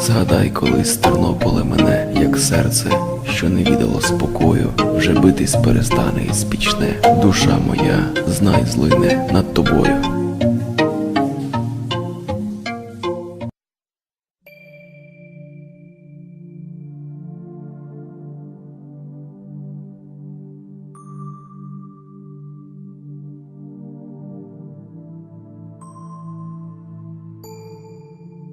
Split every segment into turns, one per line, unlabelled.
Згадай, колись Тернополе мене, як серце, що не відало спокою, вже битись перестане і спічне. Душа моя, знай злине над тобою.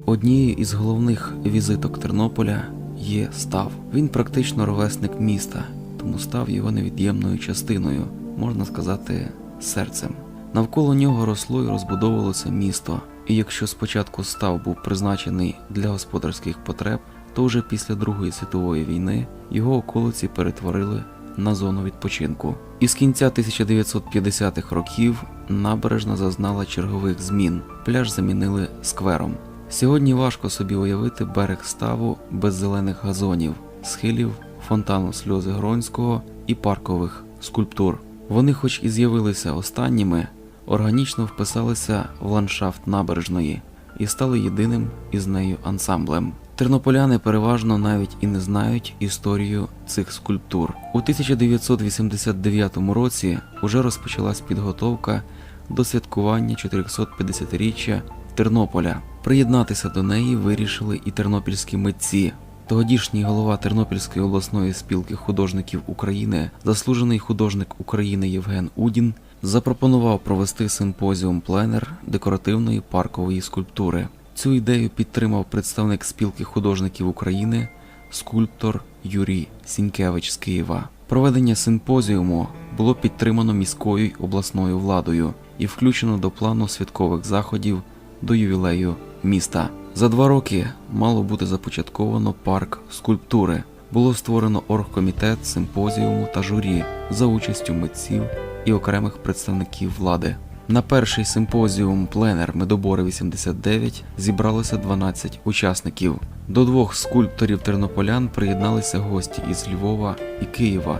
Однією із головних візиток Тернополя є став. Він практично ровесник міста, тому став його невід'ємною частиною, можна сказати, серцем. Навколо нього росло і розбудовувалося місто. І якщо спочатку став був призначений для господарських потреб, то вже після Другої світової війни його околиці перетворили на зону відпочинку. І з кінця 1950-х років набережна зазнала чергових змін. Пляж замінили сквером. Сьогодні важко собі уявити берег ставу без зелених газонів, схилів, фонтану сльози Гронського і паркових скульптур. Вони, хоч і з'явилися останніми, органічно вписалися в ландшафт набережної і стали єдиним із нею ансамблем. Тернополяни переважно навіть і не знають історію цих скульптур. У 1989 році уже розпочалась підготовка до святкування 450-річчя Тернополя. Приєднатися до неї вирішили і тернопільські митці. Тодішній голова Тернопільської обласної спілки художників України, заслужений художник України Євген Удін, запропонував провести симпозіум пленер декоративної паркової скульптури. Цю ідею підтримав представник спілки художників України, скульптор Юрій Сінькевич з Києва. Проведення симпозіуму було підтримано міською обласною владою і включено до плану святкових заходів до ювілею міста. За два роки мало бути започатковано парк скульптури. Було створено оргкомітет симпозіуму та журі за участю митців і окремих представників влади. На перший симпозіум Пленер Медобори 89 зібралося 12 учасників. До двох скульпторів тернополян приєдналися гості із Львова і Києва,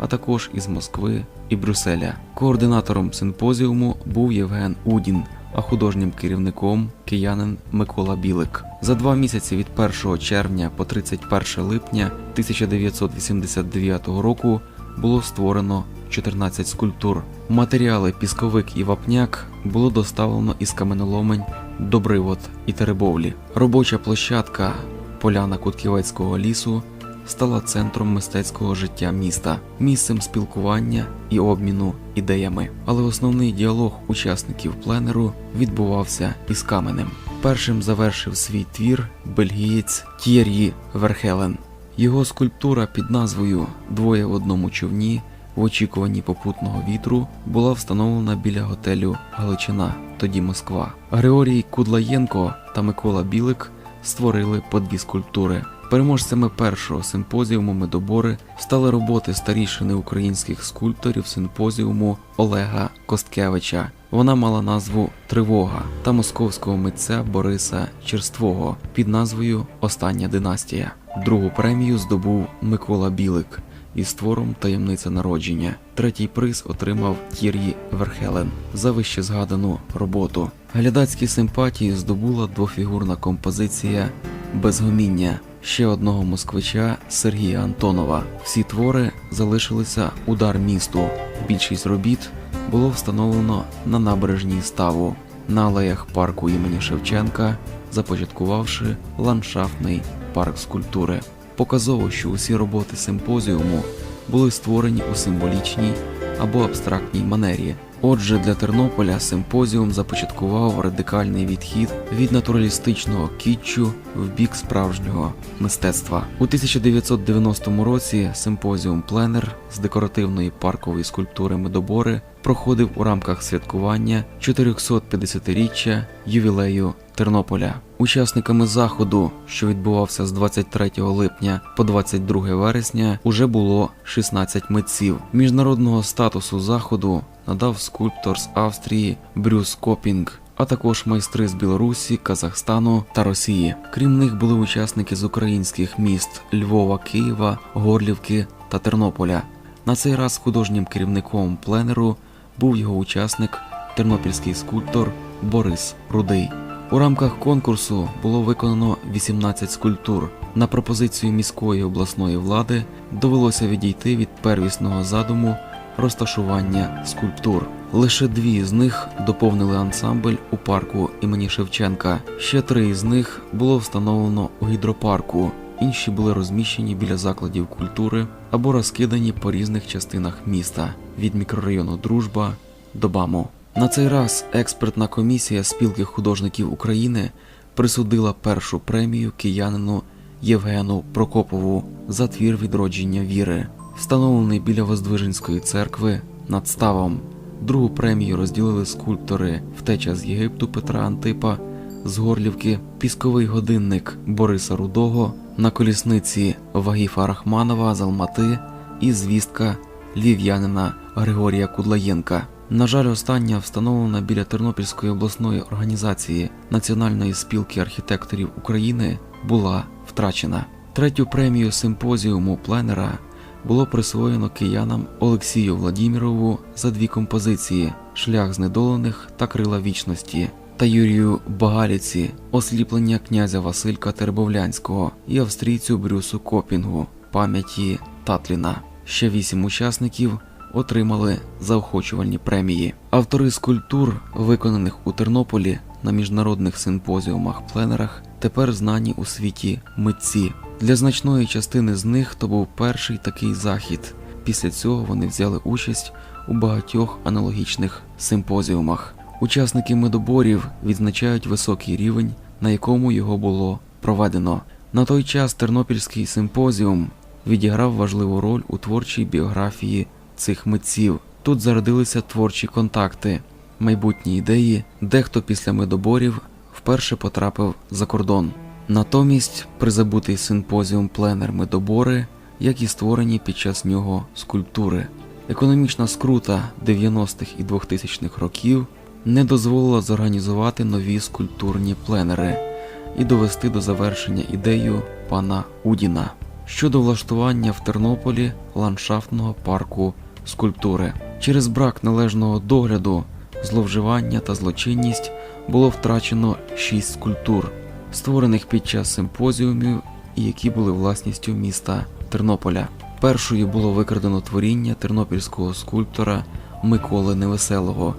а також із Москви і Брюсселя. Координатором симпозіуму був Євген Удін, а художнім керівником киянин Микола Білик. За два місяці від 1 червня по 31 липня 1989 року було створено 14 скульптур. Матеріали пісковик і вапняк було доставлено із каменоломень Добривод і Теребовлі. Робоча площадка Поляна Кутківецького лісу стала центром мистецького життя міста, місцем спілкування і обміну ідеями. Але основний діалог учасників пленеру відбувався із каменем. Першим завершив свій твір бельгієць Т'єр'ї Верхелен. Його скульптура під назвою Двоє в одному човні в очікуванні попутного вітру була встановлена біля готелю Галичина, тоді Москва. Григорій Кудлаєнко та Микола Білик створили по дві скульптури. Переможцями першого симпозіуму медобори стали роботи старішини українських скульпторів симпозіуму Олега Косткевича. Вона мала назву Тривога та московського митця Бориса Черствого під назвою Остання династія. Другу премію здобув Микола Білик із твором Таємниця народження. Третій приз отримав Т'єр'ї Верхелен за вище згадану роботу. Глядацькі симпатії здобула двофігурна композиція Безгоміння ще одного москвича Сергія Антонова. Всі твори залишилися удар місту. Більшість робіт було встановлено на набережній ставу на алеях парку імені Шевченка, започаткувавши ландшафтний парк скульптури. Показово, що усі роботи симпозіуму були створені у символічній або абстрактній манері. Отже, для Тернополя симпозіум започаткував радикальний відхід від натуралістичного кітчу в бік справжнього мистецтва. У 1990 році симпозіум Пленер з декоративної паркової скульптури Медобори проходив у рамках святкування 450-річчя ювілею Тернополя. Учасниками заходу, що відбувався з 23 липня по 22 вересня, уже було 16 митців. Міжнародного статусу заходу надав скульптор з Австрії Брюс Копінг. А також майстри з Білорусі, Казахстану та Росії. Крім них були учасники з українських міст Львова, Києва, Горлівки та Тернополя. На цей раз художнім керівником пленеру був його учасник, тернопільський скульптор Борис Рудий. У рамках конкурсу було виконано 18 скульптур. На пропозицію міської обласної влади довелося відійти від первісного задуму розташування скульптур. Лише дві з них доповнили ансамбль у парку імені Шевченка. Ще три з них було встановлено у гідропарку. Інші були розміщені біля закладів культури або розкидані по різних частинах міста від мікрорайону Дружба до БАМу. На цей раз експертна комісія спілки художників України присудила першу премію киянину Євгену Прокопову за твір відродження віри, встановлений біля Воздвиженської церкви над ставом. Другу премію розділили скульптори Втеча з Єгипту Петра Антипа, з Горлівки, Пісковий годинник Бориса Рудого, на колісниці Вагіфа Рахманова з Алмати і звістка львів'янина Григорія Кудлаєнка. На жаль, остання встановлена біля Тернопільської обласної організації Національної спілки архітекторів України була втрачена. Третю премію симпозіуму пленера було присвоєно киянам Олексію Владімірову за дві композиції Шлях знедолених та Крила вічності та Юрію Багаліці Осліплення князя Василька Тербовлянського і австрійцю Брюсу Копінгу пам'яті Татліна. Ще вісім учасників отримали заохочувальні премії. Автори скульптур, виконаних у Тернополі на міжнародних симпозіумах пленерах, тепер знані у світі митці. Для значної частини з них то був перший такий захід. Після цього вони взяли участь у багатьох аналогічних симпозіумах. Учасники медоборів відзначають високий рівень, на якому його було проведено. На той час Тернопільський симпозіум відіграв важливу роль у творчій біографії цих митців. Тут зародилися творчі контакти, майбутні ідеї, дехто після медоборів вперше потрапив за кордон. Натомість призабутий симпозіум пленер медобори, як і створені під час нього скульптури. Економічна скрута 90-х і 2000-х років не дозволила зорганізувати нові скульптурні пленери і довести до завершення ідею пана Удіна щодо влаштування в Тернополі ландшафтного парку скульптури. Через брак належного догляду, зловживання та злочинність було втрачено шість скульптур, створених під час симпозіумів і які були власністю міста Тернополя. Першою було викрадено творіння тернопільського скульптора Миколи Невеселого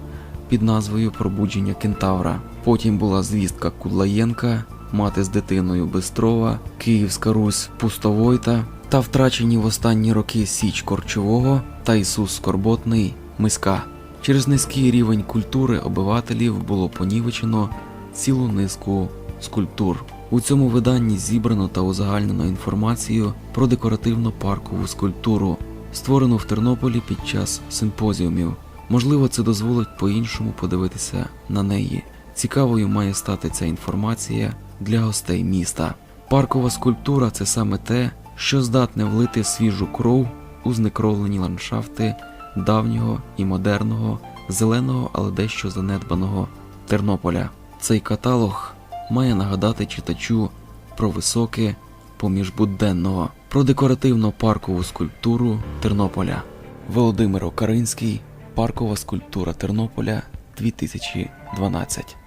під назвою Пробудження Кентавра. Потім була звістка Кудлаєнка, мати з дитиною Бистрова, Київська Русь Пустовойта та втрачені в останні роки Січ Корчового та Ісус Скорботний Миська. Через низький рівень культури обивателів було понівечено цілу низку скульптур. У цьому виданні зібрано та узагальнено інформацію про декоративно-паркову скульптуру, створену в Тернополі під час симпозіумів. Можливо, це дозволить по-іншому подивитися на неї. Цікавою має стати ця інформація для гостей міста. Паркова скульптура це саме те, що здатне влити свіжу кров у знекровлені ландшафти давнього і модерного, зеленого, але дещо занедбаного Тернополя. Цей каталог має нагадати читачу про високе поміж буденного, про декоративно-паркову скульптуру Тернополя. Володимир Окаринський, паркова скульптура Тернополя 2012.